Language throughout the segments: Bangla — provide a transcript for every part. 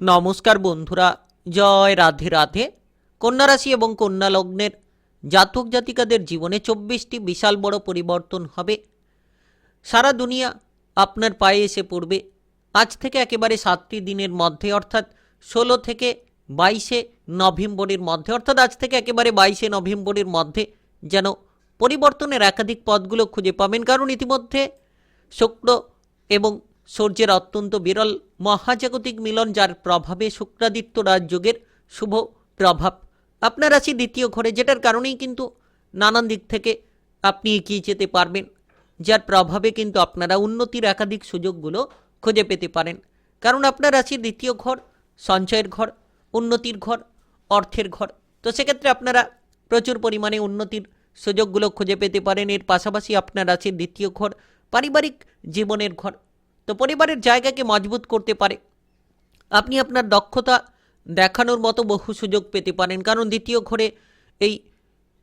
নমস্কার বন্ধুরা, জয় রাধে রাধে। কন্যা রাশি এবং কন্যা লগ্নের জাতক জাতিকাদের জীবনে চব্বিশটি বিশাল বড় পরিবর্তন হবে। সারা দুনিয়া আপনার পায়ে এসে পড়বে। আজ থেকে একেবারে সাতটি দিনের মধ্যে, অর্থাৎ ষোলো থেকে বাইশে নভেম্বরের মধ্যে, অর্থাৎ আজ থেকে একেবারে বাইশে নভেম্বরের মধ্যে যেন পরিবর্তনের একাধিক পথগুলো খুঁজে পাবেন। কারণ ইতিমধ্যে শুক্র এবং সূর্যের অত্যন্ত বিরল মহাজাগতিক মিলন, যার প্রভাবে শুক্রাদিত্য রাজযোগের শুভ প্রভাব। আপনার রাশি দ্বিতীয় ঘরে, যেটার কারণেই কিন্তু নানান দিক থেকে আপনি এগিয়ে যেতে পারবেন, যার প্রভাবে কিন্তু আপনারা উন্নতির একাধিক সুযোগগুলো খুঁজে পেতে পারেন। কারণ আপনার রাশির দ্বিতীয় ঘর, সঞ্চয়ের ঘর, উন্নতির ঘর, অর্থের ঘর। তো সেক্ষেত্রে আপনারা প্রচুর পরিমাণে উন্নতির সুযোগগুলো খুঁজে পেতে পারেন। এর পাশাপাশি আপনার রাশির দ্বিতীয় ঘর, পারিবারিক জীবনের ঘর তো পরিবারের জায়গাকে মজবুত করতে পারে। আপনি আপনার দক্ষতা দেখানোর মতো বহু সুযোগ পেতে পারেন। কারণ দ্বিতীয় ঘরে এই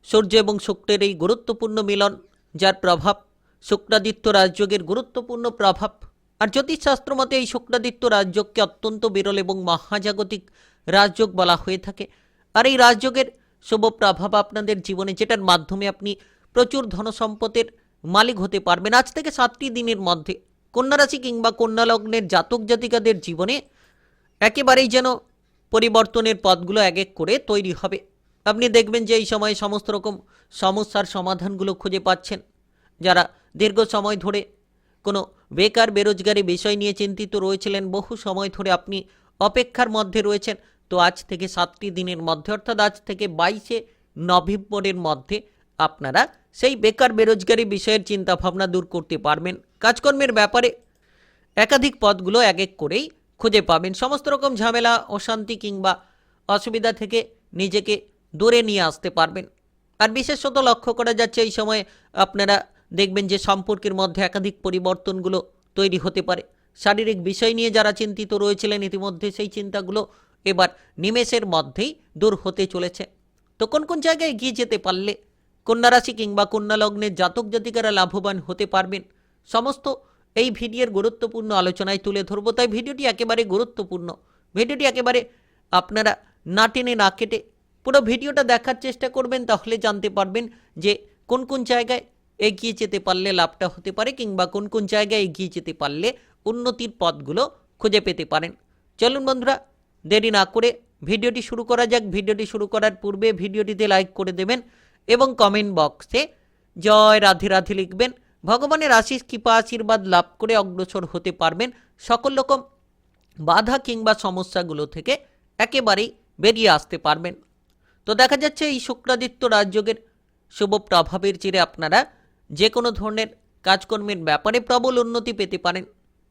সূর্য এবং শুক্রের এই গুরুত্বপূর্ণ মিলন, যার প্রভাব শুক্রাদিত্য রাজযোগের গুরুত্বপূর্ণ প্রভাব। আর জ্যোতিষশাস্ত্র মতে এই শুক্রাদিত্য রাজযোগকে অত্যন্ত বিরল এবং মহাজাগতিক রাজযোগ বলা হয়ে থাকে। আর এই রাজযোগের শুভ প্রভাব আপনাদের জীবনে, যেটার মাধ্যমে আপনি প্রচুর ধনসম্পদের মালিক হতে পারবেন। আজ থেকে সাতটি দিনের মধ্যে কন্যা রাশি কিংবা কন্যা লগ্নের জাতক জাতিকাদের জীবনে একেবারেই যেন পরিবর্তনের পথগুলো এক এক করে তৈরি হবে। আপনি দেখবেন যে এই সময়ে সমস্ত রকম সমস্যার সমাধানগুলো খুঁজে পাচ্ছেন। যারা দীর্ঘ সময় ধরে কোনো বেকার বেরোজগারি বিষয় নিয়ে চিন্তিত রয়েছিলেন, বহু সময় ধরে আপনি অপেক্ষার মধ্যে রয়েছেন। তো আজ থেকে সাতটি দিনের মধ্যে, অর্থাৎ আজ থেকে বাইশে নভেম্বরের মধ্যে আপনারা সেই বেকার বেরোজগারি বিষয়ের চিন্তাভাবনা দূর করতে পারবেন। কাজকর্মের ব্যাপারে একাধিক পদগুলো এক এক করেই খুঁজে পাবেন। সমস্ত রকম ঝামেলা, অশান্তি কিংবা অসুবিধা থেকে নিজেকে দূরে নিয়ে আসতে পারবেন। আর বিশেষত লক্ষ্য করা যাচ্ছে, এই সময় আপনারা দেখবেন যে সম্পর্কের মধ্যে একাধিক পরিবর্তনগুলো তৈরি হতে পারে। শারীরিক বিষয় নিয়ে যারা চিন্তিত রয়েছিলেন ইতিমধ্যে, সেই চিন্তাগুলো এবার নিমেষের মধ্যেই দূর হতে চলেছে। তো কোন কোন জায়গায় এগিয়ে যেতে পারলে কন্যা রাশি কিংবা কন্যা লগ্নের জাতক জাতিকারা লাভবান হতে পারবেন? সমস্ত এই ভিডিওর গুরুত্বপূর্ণ আলোচনায় তুলে ধরবো। তাই ভিডিওটি একেবারে গুরুত্বপূর্ণ। ভিডিওটি একেবারে আপনারা না টেনে না কেটে পুরো ভিডিওটা দেখার চেষ্টা করবেন, তাহলে জানতে পারবেন যে কোন কোন জায়গায় এগিয়ে যেতে পারলে লাভটা হতে পারে কিংবা কোন কোন জায়গায় এগিয়ে যেতে পারলে উন্নতির পথগুলো খুঁজে পেতে পারেন। চলুন বন্ধুরা, দেরি না করে ভিডিওটি শুরু করা যাক। ভিডিওটি শুরু করার পূর্বে ভিডিওটিতে লাইক করে দেবেন এবং কমেন্ট বক্সে জয় রাধে রাধে লিখবেন। ভগবানের আশিস কৃপা, আশীর্বাদ লাভ করে অগ্রসর হতে পারবেন সকল রকম বাধা কিংবা সমস্যাগুলো থেকে একেবারেই বেরিয়ে আসতে পারবেন। তো দেখা যাচ্ছে এই শুক্রাদিত্য রাজযোগের শুভ প্রভাবের চিরে আপনারা যে কোনো ধরনের কাজকর্মের ব্যাপারে প্রবল উন্নতি পেতে পারেন।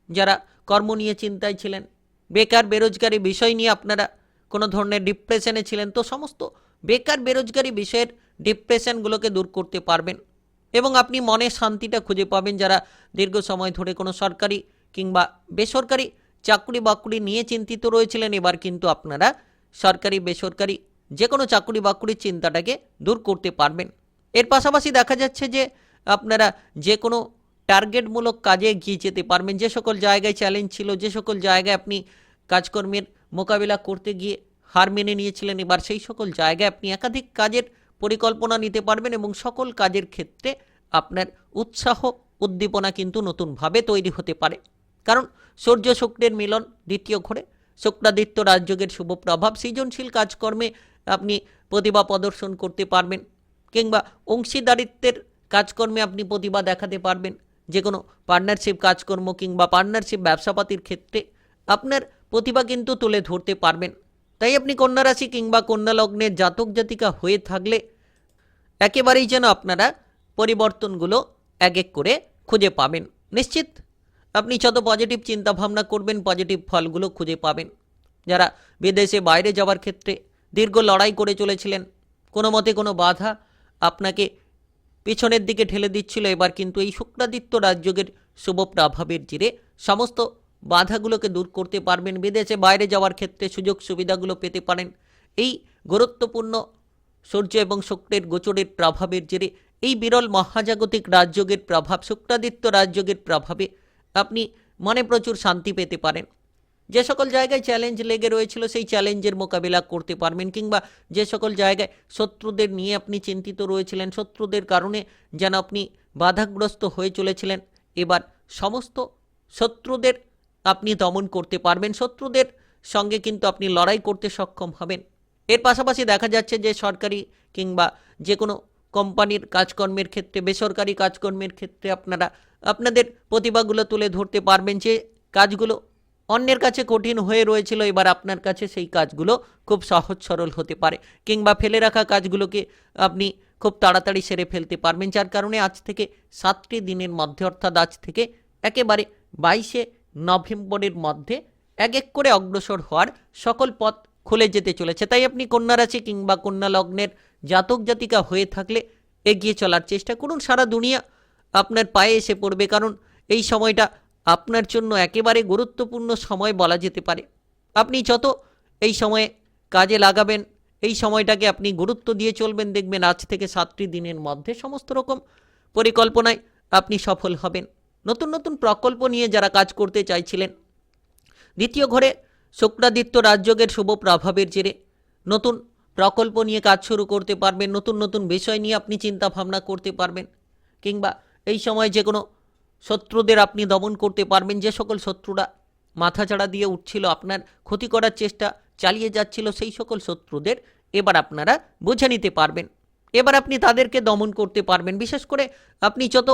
যারা কর্ম নিয়ে চিন্তায় ছিলেন, বেকার বেরোজগারি বিষয় নিয়ে আপনারা কোনো ধরনের ডিপ্রেশনে ছিলেন, তো সমস্ত বেকার বেরোজগারি বিষয়ের ডিপ্রেশনগুলোকে দূর করতে পারবেন। এবং আপনি মনে শান্তিটা খুঁজে পাবেন যারা দীর্ঘ সময় ধরে কোনো সরকারি কিংবা বেসরকারি চাকরি বাকরি নিয়ে চিন্তিত রয়েছিলেন, এবার কিন্তু আপনারা সরকারি, বেসরকারি যে কোনো চাকরি বাকরির চিন্তাটাকে দূর করতে পারবেন। এর পাশাপাশি দেখা যাচ্ছে যে আপনারা যে কোনো টার্গেটমূলক কাজে এগিয়ে যেতে পারবেন। যে সকল জায়গায় চ্যালেঞ্জ ছিল, যে সকল জায়গায় আপনি কাজকর্মের মোকাবিলা করতে গিয়ে হার মেনে নিয়েছিলেন, এবার সেই সকল জায়গায় আপনি একাধিক কাজের পরিকল্পনা নিতে পারবেন এবং সকল কাজের ক্ষেত্রে আপনার উৎসাহ উদ্দীপনা কিন্তু নতুনভাবে তৈরি হতে পারে। কারণ সূর্য শুক্রের মিলন দ্বিতীয় ঘরে, শুক্রাদিত্য রাজযোগের শুভ প্রভাব, সৃজনশীল কাজকর্মে আপনি প্রতিভা প্রদর্শন করতে পারবেন কিংবা অংশীদারিত্বের কাজকর্মে আপনি প্রতিভা দেখাতে পারবেন। যে কোনো পার্টনারশিপ কাজকর্ম কিংবা পার্টনারশিপ ব্যবসাপাতির ক্ষেত্রে আপনার প্রতিভা কিন্তু তুলে ধরতে পারবেন। তাই আপনি কন্যা রাশি কিংবা কন্যা লগ্নের জাতক জাতিকা হয়ে থাকলে একেবারেই যেন আপনারা পরিবর্তনগুলো এক এক করে খুঁজে পাবেন। নিশ্চিত? আপনি যত পজিটিভ চিন্তা ভাবনা করবেন পজিটিভ ফলগুলো খুঁজে পাবেন। যারা বিদেশে বাইরে যাওয়ার ক্ষেত্রে দীর্ঘ লড়াই করে চলেছিলেন, কোনো মতে কোনো বাধা আপনাকে পিছনের দিকে ঠেলে দিচ্ছিল। এবার কিন্তু এই শুক্রাদিত্য রাজযোগের শুভ প্রভাবের জিরে সমস্ত বাধাগুলোকে দূর করতে পারবেন বিদেশে বাইরে যাওয়ার ক্ষেত্রে সুযোগ সুবিধাগুলো পেতে পারেন। এই গুরুত্বপূর্ণ সূর্য এবং শুক্রের গোচরের প্রভাবের জেরে এই বিরল মহাজাগতিক রাজযোগের প্রভাব, শুক্রাদিত্য রাজযোগের প্রভাবে আপনি মনে প্রচুর শান্তি পেতে পারেন। যে সকল জায়গায় চ্যালেঞ্জ লেগে রয়েছিল সেই চ্যালেঞ্জের মোকাবিলা করতে পারবেন কিংবা যে সকল জায়গায় শত্রুদের নিয়ে আপনি চিন্তিত রয়েছিলেন, শত্রুদের কারণে যেন আপনি বাধাগ্রস্ত হয়ে চলেছিলেন। এবার সমস্ত শত্রুদের আপনি দমন করতে পারবেন, শত্রুদের সঙ্গে কিন্তু আপনি লড়াই করতে সক্ষম হবেন। এর পাশাপাশি দেখা যাচ্ছে যে সরকারি কিংবা যে কোনো কোম্পানির কাজকর্মের ক্ষেত্রে, বেসরকারি কাজকর্মের ক্ষেত্রে আপনারা, আপনাদের প্রতিভাগুলো তুলে ধরতে পারবেন যে কাজগুলো অন্যের কাছে কঠিন হয়ে রয়েছিল, এবার আপনার কাছে সেই কাজগুলো খুব সহজ সরল হতে পারে কিংবা ফেলে রাখা কাজগুলোকে আপনি খুব তাড়াতাড়ি সেরে ফেলতে পারবেন, যার কারণে আজ থেকে সাতটি দিনের মধ্যে, অর্থাৎ আজ থেকে একেবারে বাইশে নভেম্বরের মধ্যে এক এক করে অগ্রসর হওয়ার সকল পথ খুলে যেতে চলেছে। তাই আপনি কন্যা রাশি কিংবা কন্যা লগ্নের জাতক জাতিকা হয়ে থাকলে এগিয়ে চলার চেষ্টা করুন। সারা দুনিয়া আপনার পায়ে এসে পড়বে, কারণ এই সময়টা আপনার জন্য একেবারে গুরুত্বপূর্ণ সময় বলা যেতে পারে। আপনি যত এই সময়ে কাজে লাগাবেন, এই সময়টাকে আপনি গুরুত্ব দিয়ে চলবেন। দেখবেন আজ থেকে সাতটি দিনের মধ্যে সমস্ত রকম পরিকল্পনায় আপনি সফল হবেন। নতুন নতুন প্রকল্প নিয়ে যারা কাজ করতে চাইছিলেন। দ্বিতীয় ঘরে শুক্রাদিত্য রাজযোগের শুভ প্রভাবের জেরে নতুন প্রকল্প নিয়ে কাজ শুরু করতে পারবেন, নতুন নতুন বিষয় নিয়ে আপনি চিন্তা ভাবনা করতে পারবেন, কিংবা এই সময় যে কোনো শত্রুদের আপনি দমন করতে পারবেন, যে সকল শত্রুরা মাথাচাড়া দিয়ে উঠছিল, আপনার ক্ষতি করার চেষ্টা চালিয়ে যাচ্ছিল, সেই সকল শত্রুদের এবার আপনারা বুঝে নিতে পারবেন। এবার আপনি তাদেরকে দমন করতে পারবেন। বিশেষ করে আপনি যত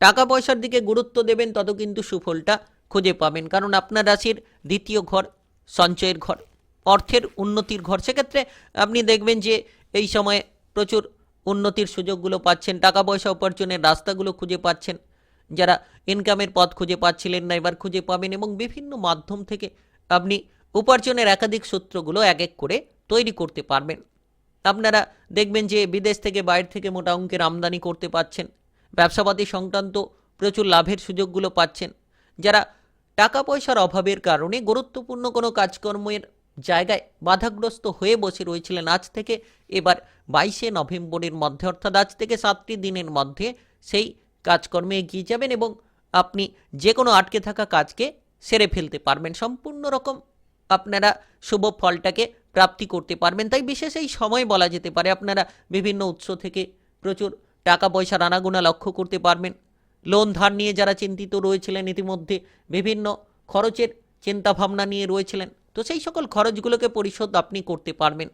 টাকা পয়সার দিকে গুরুত্ব দেবেন, তত কিন্তু সুফলটা খুঁজে পাবেন। কারণ আপনার রাশির দ্বিতীয় ঘর সঞ্চয়ের ঘর, অর্থের উন্নতির ঘর। সেক্ষেত্রে আপনি দেখবেন যে এই সময়ে প্রচুর উন্নতির সুযোগগুলো পাচ্ছেন টাকা পয়সা উপার্জনের রাস্তাগুলো খুঁজে পাচ্ছেন, যারা ইনকামের পথ খুঁজে পাচ্ছিলেন না, এবার খুঁজে পাবেন এবং বিভিন্ন মাধ্যম থেকে আপনি উপার্জনের একাধিক সূত্রগুলো এক এক করে তৈরি করতে পারবেন। আপনারা দেখবেন যে বিদেশ থেকে বাইরে থেকে মোটা অঙ্কের আমদানি করতে পাচ্ছেন ব্যবসাপাতি সংক্রান্ত প্রচুর লাভের সুযোগগুলো পাচ্ছেন। যারা টাকা পয়সার অভাবের কারণে গুরুত্বপূর্ণ কোনো কাজকর্মের জায়গায় বাধাগ্রস্ত হয়ে বসে রয়েছিলেন আজ থেকে এবার বাইশে নভেম্বরের মধ্যে, অর্থাৎ আজ থেকে সাতটি দিনের মধ্যে সেই কাজকর্মে এগিয়ে যাবেন এবং আপনি যে কোনো আটকে থাকা কাজকে সেরে ফেলতে পারবেন। সম্পূর্ণ রকম আপনারা শুভ ফলটাকে প্রাপ্তি করতে পারবেন। তাই বিশেষ এই সময় বলা যেতে পারে, আপনারা বিভিন্ন উৎস থেকে প্রচুর টাকা পয়সার আনাগোনা লক্ষ্য করতে পারবেন। লোন ধার নিয়ে যারা চিন্তিত রয়েছিলেন ইতিমধ্যে বিভিন্ন খরচের চিন্তাভাবনা নিয়ে রয়েছিলেন। তো সেই সকল খরচগুলোকে পরিশোধ আপনি করতে পারবেন।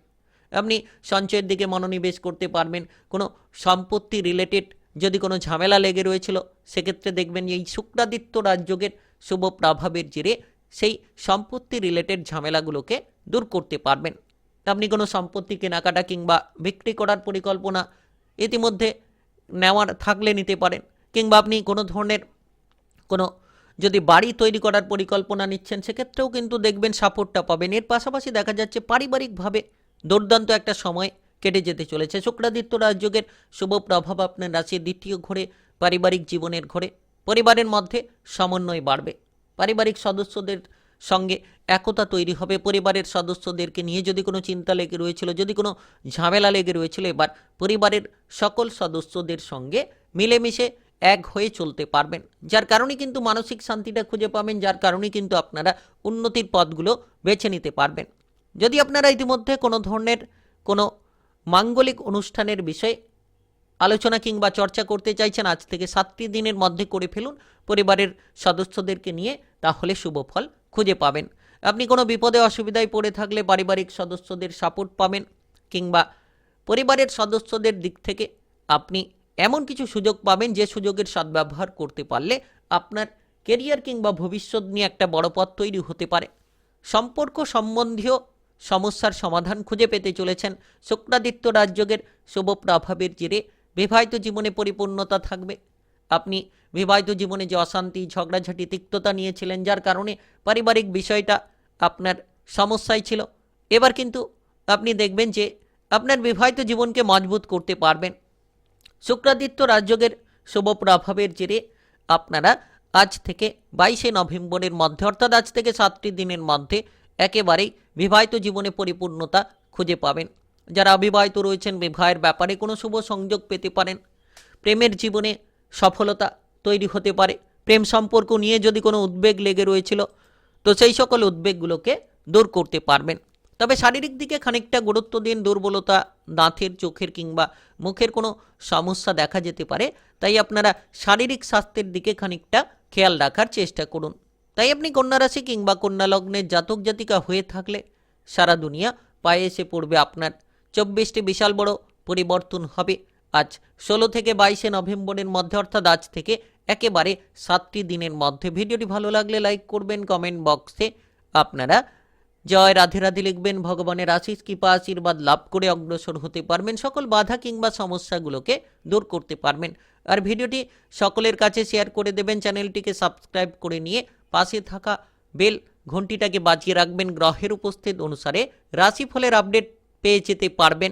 আপনি সঞ্চয়ের দিকে মনোনিবেশ করতে পারবেন। কোনো সম্পত্তি রিলেটেড যদি কোনো ঝামেলা লেগে রয়েছিল, সেক্ষেত্রে দেখবেন এই শুক্রাদিত্য রাজযোগের শুভ প্রভাবের জেরে সেই সম্পত্তি রিলেটেড ঝামেলাগুলোকে দূর করতে পারবেন। আপনি কোনো সম্পত্তি কেনাকাটা কিংবা বিক্রি করার পরিকল্পনা ইতিমধ্যে নেওয়ার থাকলে নিতে পারেন। কিংবা আপনি কোনো ধরনের কোনো যদি বাড়ি তৈরি করার পরিকল্পনা নিচ্ছেন, সেক্ষেত্রেও কিন্তু দেখবেন সাপোর্টটা পাবেন। এর পাশাপাশি দেখা যাচ্ছে পারিবারিকভাবে দুর্দান্ত একটা সময় কেটে যেতে চলেছে। শুক্রাদিত্য রাজযোগের শুভ প্রভাব আপনার রাশির দ্বিতীয় ঘরে, পারিবারিক জীবনের ঘরে, পরিবারের মধ্যে সমন্বয় বাড়বে। পারিবারিক সদস্যদের সঙ্গে একতা তৈরি হবে। পরিবারের সদস্যদেরকে নিয়ে যদি কোনো চিন্তা লেগে রয়েছিল, যদি কোনো ঝামেলা লেগে রয়েছিল, এবার পরিবারের সকল সদস্যদের সঙ্গে মিলেমিশে এক হয়ে চলতে পারবেন। যার কারণে কিন্তু মানসিক শান্তিটা খুঁজে পাবেন, যার কারণে কিন্তু আপনারা উন্নতির পথগুলো বেছে নিতে পারবেন। যদি আপনারা ইতিমধ্যে কোনো ধরনের কোনো মাঙ্গলিক অনুষ্ঠানের বিষয়ে আলোচনা কিংবা চর্চা করতে চাইছেন, আজ থেকে সাতটি দিনের মধ্যে করে ফেলুন পরিবারের সদস্যদেরকে নিয়ে, তাহলে শুভ ফল খুঁজে পাবেন। আপনি কোনো বিপদে, অসুবিধায় পড়ে থাকলে পারিবারিক সদস্যদের সাপোর্ট পাবেন কিংবা পরিবারের সদস্যদের দিক থেকে আপনি এমন কিছু সুযোগ পাবেন যে সুযোগের সদ্ব্যবহার করতে পারলে আপনার কেরিয়ার কিংবা ভবিষ্যৎ নিয়ে একটা বড় পথ তৈরি হতে পারে। সম্পর্ক সম্বন্ধীয় সমস্যার সমাধান খুঁজে পেতে চলেছেন শুক্রাদিত্য রাজযোগের শুভ প্রভাবের জেরে বিবাহিত জীবনে পরিপূর্ণতা থাকবে। আপনি বিবাহিত জীবনে যে অশান্তি, ঝগড়াঝাটি, তিক্ততা নিয়েছিলেন, যার কারণে পারিবারিক বিষয়টা আপনার সমস্যায় ছিল। এবার কিন্তু আপনি দেখবেন যে আপনার বিবাহিত জীবনকে মজবুত করতে পারবেন। শুক্রাদিত্য রাজযোগের শুভ প্রভাবের জেরে আপনারা আজ থেকে বাইশে নভেম্বরের মধ্যে, অর্থাৎ আজ থেকে সাতটি দিনের মধ্যে একেবারেই বিবাহিত জীবনে পরিপূর্ণতা খুঁজে পাবেন। যারা অবিবাহিত রয়েছেন, বিবাহের ব্যাপারে কোনো শুভ সংযোগ পেতে পারেন। প্রেমের জীবনে সফলতা তৈরি হতে পারে। প্রেম সম্পর্ক নিয়ে যদি কোনো উদ্বেগ লেগে রয়েছিল, তো সেই সকল উদ্বেগগুলোকে দূর করতে পারবেন। তবে শারীরিক দিকে খানিকটা গুরুত্ব দিন। দুর্বলতা দাঁতের, চোখের কিংবা মুখের কোনো সমস্যা দেখা যেতে পারে। তাই আপনারা শারীরিক স্বাস্থ্যের দিকে খানিকটা খেয়াল রাখার চেষ্টা করুন। তাই আপনি কন্যা রাশি কিংবা কন্যা লগ্নের জাতক জাতিকা হয়ে থাকলে সারা দুনিয়া পায়ে এসে পড়বে আপনার। চব্বিশটি বিশাল বড় পরিবর্তন হবে। আজ ষোলো থেকে বাইশে নভেম্বরের মধ্যে, অর্থাৎ আজ থেকে একেবারে সাতটি দিনের মধ্যে। ভিডিওটি ভালো লাগলে লাইক করবেন, কমেন্ট বক্সে। আপনারা জয় রাধে রাধে লিখবেন, ভগবানের আশিস কৃপা, আশীর্বাদ লাভ করে অগ্রসর হতে পারবেন। সকল বাধা কিংবা সমস্যাগুলোকে দূর করতে পারবেন। আর ভিডিওটি সকলের কাছে শেয়ার করে দেবেন, চ্যানেলটিকে সাবস্ক্রাইব করে নিয়ে পাশে থাকা বেল ঘন্টিটাকে বাজিয়ে রাখবেন। গ্রহের উপস্থিত অনুসারে রাশিফলের আপডেট পেয়ে যেতে পারবেন।